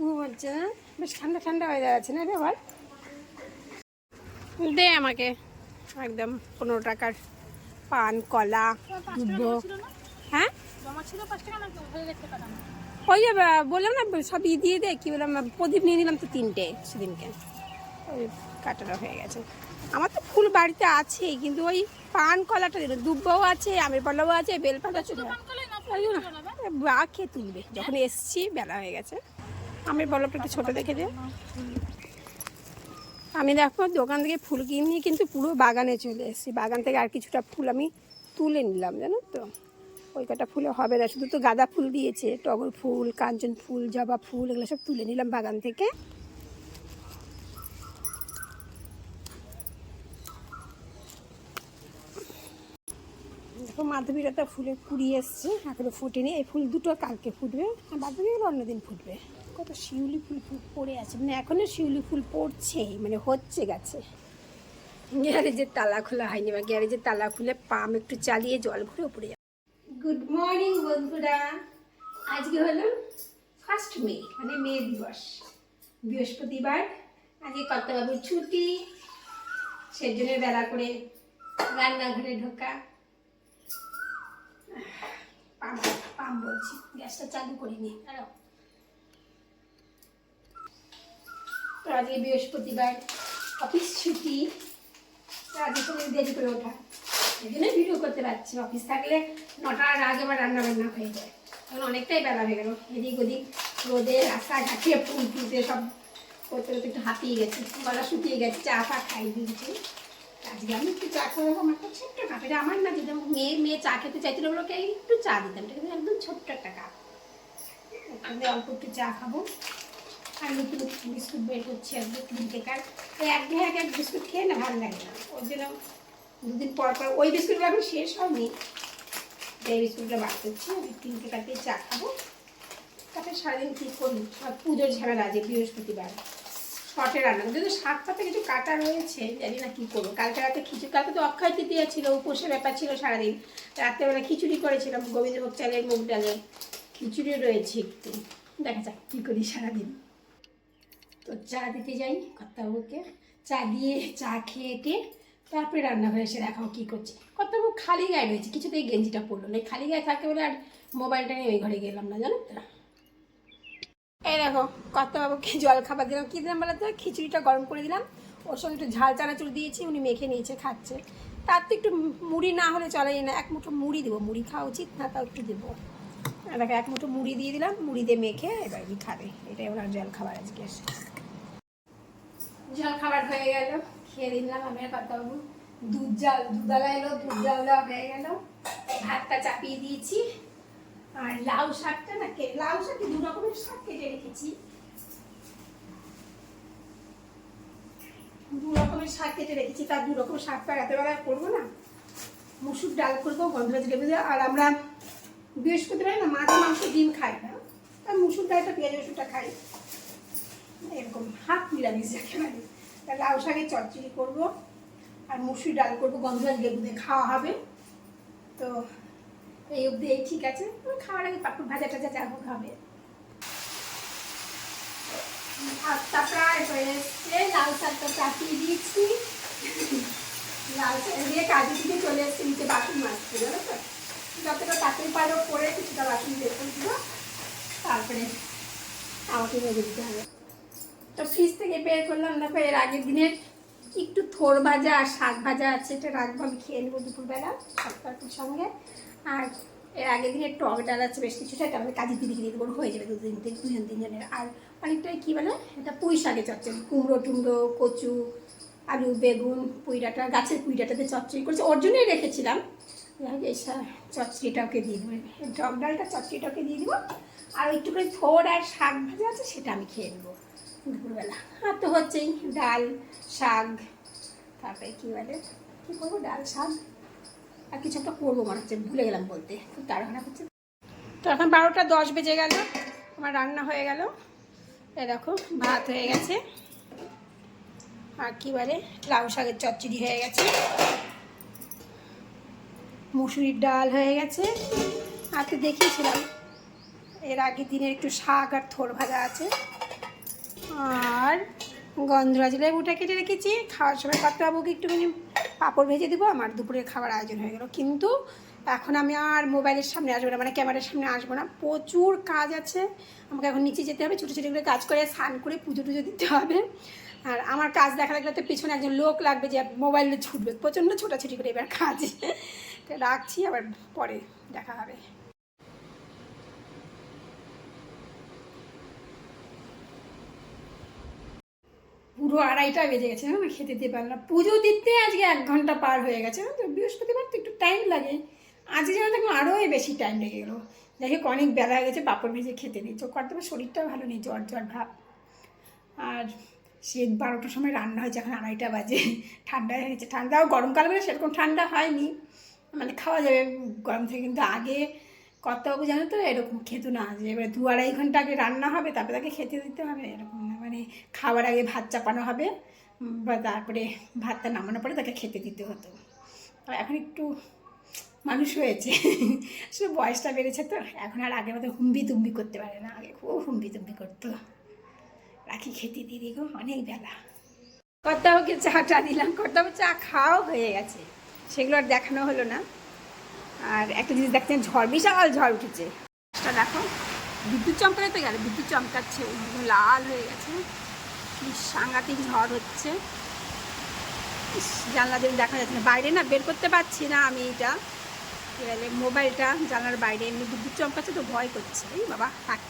ঘুম হচ্ছে বেশ ঠান্ডা ঠান্ডা হয়ে যাচ্ছে না রে বল? দে আমাকে একদম পনেরো টাকার পান কলা দুব্বো হ্যাঁ? ওই যে বললাম না সব ই দিয়ে দে কি বললাম প্রদীপ নিয়ে নিলাম তো তিনটে সেদিনকে। ওই কাটাটা হয়ে গেছে। আমার তো ফুল বাড়িতে আছেই কিন্তু ওই পান কলাটা দিল দুব্বও আছে আমের পালাও আছে বেলপাতা জন্য বা খেয়ে তুলবে? যখন এসছি বেলা হয়ে গেছে। আমের পল্লবটা একটু ছোটো দেখে দে আমি দেখো দোকান থেকে ফুল কিনে কিন্তু পুরো বাগানে চলে এসেছি। বাগান থেকে আর কিছুটা ফুল আমি তুলে নিলাম, জানো তো? ওই কটা ফুলে হবে না, শুধু তো গাঁদা ফুল দিয়েছে, টগর ফুল, কাঞ্চন ফুল, জবা ফুল, এগুলো সব তুলে নিলাম বাগান থেকে। দেখো মাধবীরাটা ফুলে কুড়ি এসছে, এখনও ফুটেনি। এই ফুল দুটো কালকে ফুটবে, আর বাদ বাকিগুলো অন্যদিন ফুটবে। কত শিউলি ফুল ফুল পড়ে আছে। মানে এখনও শিউলি ফুল পড়ছে মানে হচ্ছে গেছে। গ্যারেজের তালা খোলা হয়নি বা গ্যারেজের তালা খুলে পাম একটু চালিয়ে জল ভরে উপরে যাবে। গুড মর্নিং বন্ধুরা। আজকে হলো ফার্স্ট মে মানে মে দিবস। বৃহস্পতিবার, আজকে কর্তাবাবুর ছুটি। সেই জন্য বেলা করে রান্নাঘরে ঢোকা। পাম পাম বলছি, গ্যাসটা চালু করিনি দাঁড়াও তো আজকে বৃহস্পতিবার অফিস ছুটি। তো আজকে খুবই দেরি করে ওঠা। এই জন্য ভিডিও করতে পারছি অফিস থাকলে নটার আগে আবার রান্না বান্না হয়ে যায়। এখন অনেকটাই বেলা হয়ে গেল। এদিক ওদিক রোদে, রাস্তা ঘাটে, ফুল তুলতে সব করতে করতে একটু হাঁপিয়ে গেছে। গলা শুকিয়ে গেছে, চা ফা খাই দিয়েছি। আজকে আমি একটু চা খাব, আমার একটা ছোট্ট কাপ এটা আমার না আমার মেয়ে মেয়ে চা খেতে চাইছিল বলে ওকে একটু চা দিতাম। এটা কিন্তু একদম ছোট্ট একটা কাপ অল্প একটু চা খাব। আর নতুন বিস্কুট বের করছি একদম ক্রিম কেকার এক ঘে এক এক বিস্কুট খেয়ে না ভালো লাগে না। ওই জন্য দুদিন পর পর ওই বিস্কুটগুলো এখন শেষ হয়নি। এই বিস্কুটটা বার করছি, আমি কেকার দিয়ে চা খাব। তারপরে সারাদিন কী করি সব পুজোর ঝামেলা আছে বৃহস্পতিবার। শর্টে রান্না যদি শাক পাতা কিছু কাটা রয়েছে, জানি না কী করব। কালকে রাতে খিচুড়ি কালকে তো অক্ষয় তৃতীয়া ছিল, উপোসের ব্যাপার ছিল সারাদিন। রাত্রেবেলা খিচুড়ি করেছিলাম, গোবিন্দভোগ চালের মুগ ডালের খিচুড়ি রয়েছে একটু। দেখা যাক কী করি সারাদিন। তো চা দিতে যাই কর্তাবাবুকে চা দিয়ে চা খেয়ে টেয়ে তারপরে রান্নাঘরে এসে দেখাও কী করছে। কর্তাবাবু খালি গায়ে রয়েছে, কিছুতেই গেঞ্জিটা পড়ল না। খালি গায়ে থাকে বলে আর মোবাইলটা নিয়ে ওই ঘরে গেলাম না, জানো তো। এই দেখো কর্তাবাবুকে জল খাবার দিলাম। কী দিলাম বলে তো? খিচুড়িটা গরম করে দিলাম। ওর সঙ্গে একটু ঝাল চানাচুর দিয়েছি, উনি মেখে নিয়েছে, খাচ্ছে। তার তো একটু মুড়ি না হলে চলেই না, এক মুঠো মুড়ি দেবো। মুড়ি খাওয়া উচিত না, তাও একটু দেবো। দেখো, এক মুঠো মুড়ি দিয়ে দিলাম, মুড়ি দিয়ে মেখে এবার খাবে। এটাই ওনার জল খাবার আজকে। জল খাবার হয়ে গেল। খেয়ে দিলাম আমি আর কর্তাবাবু দুধ জাল দুধালা এলো, দুধ জালটা হয়ে গেল। ভাতটা চাপিয়ে দিয়েছি। আর লাউ শাকটা না লাউ শাক দু রকমের শাক কেটে রেখেছি? দু রকমের শাক কেটে রেখেছি। তার দু রকম শাক তো আর এত বেলা করব না। মুসুর ডাল করব, গন্ধরাজ লেবু আর আমরা বৃহস্পতিবার না মাছ মাংস ডিম খাই না। আর মুসুর ডালটা, পেঁয়াজ রসুনটা খাই। এরকম হাফ নিরামিষ যাকে তা লাউ শাকের চচ্চড়ি করব আর মুসুর ডাল করব, গন্ধরাজ লেবু দিয়ে খাওয়া হবে। তো এই অবধি এই ঠিক আছে। খাওয়ার আগে পাপড় ভাজা টাজা যা হোক হবে। লাল লাল দিয়ে চলে তো? যতটা করে তারপরে আমাকে দিতে হবে। তো ফ্রিজ থেকে বের করলাম। দেখো এর আগের দিনের একটু থোর ভাজা আর শাক ভাজা আছে, এটা রাখব, আমি খেয়ে নেব দুপুরবেলা পাতার সঙ্গে। আর এর আগের দিনের টক ডাল আছে বেশ কিছুটা, এটা আমি কাজে দিদি দিয়ে দেবো হয়ে যাবে দুদিন থেকে, দুজন তিনজনের। আর অনেকটাই কী বলে, এটা পুঁই শাকে চচ্চড়ি, কুমড়ো টুমড়ো, কচু, আলু, বেগুন, পুঁইডাটা, গাছের পুঁইডাটাতে চচ্চড়ি করেছি, ওর জন্যই রেখেছিলাম। এই সা- চচ্চড়িটা দিয়ে দেবো। টক ডালটা ওকে দিয়ে দেবো। আর একটুখানি থোর আর শাক ভাজা আছে, সেটা আমি খেয়ে নেব। দুপুরবেলা। আর তো হচ্ছেই ডাল, শাক, তারপরে কী বলে, কী করব? ডাল, শাক। আর কিছু একটা করব মনে হচ্ছে, ভুলে গেলাম বলতে। খুব তাড়াহুড়া করছে। তো এখন বারোটা দশ বেজে গেল, আমার রান্না হয়ে গেল। এ দেখো, ভাত হয়ে গেছে। আর কী বলে, লাউ শাকের চচ্চড়ি হয়ে গেছে। মুসুরির ডাল হয়ে গেছে। আর তো দেখিয়েছিলাম, এর আগের দিনের একটু শাক আর থোর ভাজা আছে। আর গন্ধরাজ লেবুটা কেটে রেখেছি। খাওয়ার সময় পাত্রবাবুকে একটুখানি পাঁপড় ভেজে দেবো। আমার দুপুরের খাবার আয়োজন হয়ে গেল। কিন্তু এখন আমি আর মোবাইলের সামনে আসব না মানে ক্যামেরার সামনে আসব না। প্রচুর কাজ আছে। আমাকে এখন নিচে যেতে হবে। ছোটো ছোটো করে কাজ করে, স্নান করে, পুজো টুজো দিতে হবে। আর আমার কাজ দেখা লাগলে তো পিছনে একজন লোক লাগবে যে মোবাইলে ছুটবে। প্রচণ্ড ছোটাছুটি করে এবার কাজ। তো রাখছি, আবার পরে দেখা হবে। পুরো আড়াইটা বেজে গেছে না খেতে দিতে পারলাম পুজো দিতে আজকে এক ঘণ্টা পার হয়ে গেছে তো? বৃহস্পতিবার তো একটু টাইম লাগে। আজকে যেন দেখুন আরোই বেশি টাইম লেগে গেলো। যাই হোক, অনেক বেলা হয়ে গেছে, পাপড় ভেজে খেতে দিই। চোখ করতে শরীরটাও ভালো নেই, জ্বর জ্বর ভাব। আর সে বারোটার সময় রান্না হয়েছে, এখন আড়াইটা বাজে। ঠান্ডা হয়ে গেছে। ঠান্ডাও গরমকাল বলে সেরকম ঠান্ডা হয়নি। মানে খাওয়া যাবে গরম থেকে, কিন্তু আগে কর্তাবাবু জানো তো, এরকম খেত না। যে এবার দু আড়াই ঘণ্টা আগে রান্না হবে, তারপরে তাকে খেতে দিতে হবে, এরকম না। মানে খাওয়ার আগে ভাত চাপানো হবে বা তারপরে ভাতটা নামানোর পরে তাকে খেতে দিতে হতো। তো এখন একটু মানুষ হয়েছে। শুধু বয়সটা বেড়েছে তো, এখন আর আগের মতো হুম্বি তুম্বি করতে পারে না, আগে খুব হুম্বি তুম্বি করতো। রাখি খেতে দিয়ে দিই গো অনেক বেলা। কর্তাবাবুকে চাটা দিলাম কর্তাবাবু চা খাওয়াও হয়ে গেছে, সেগুলো আর দেখানো হলো না। আর একটা জিনিস দেখছেন, ঝড়, বিশাল ঝড় উঠেছে। দেখো। বিদ্যুৎ চমকাতে গেল, বিদ্যুৎ চমকাচ্ছে লাল হয়ে গেছে। কি সাংঘাতিক ঝড় হচ্ছে। জানলা দিয়ে দেখা যাচ্ছে না। বাইরে না, বের করতে পারছি না আমি এটা। মোবাইলটা, জানলার বাইরে, এমনি বিদ্যুৎ চমকাচ্ছে তো ভয় করছে। এই বাবা, থাক।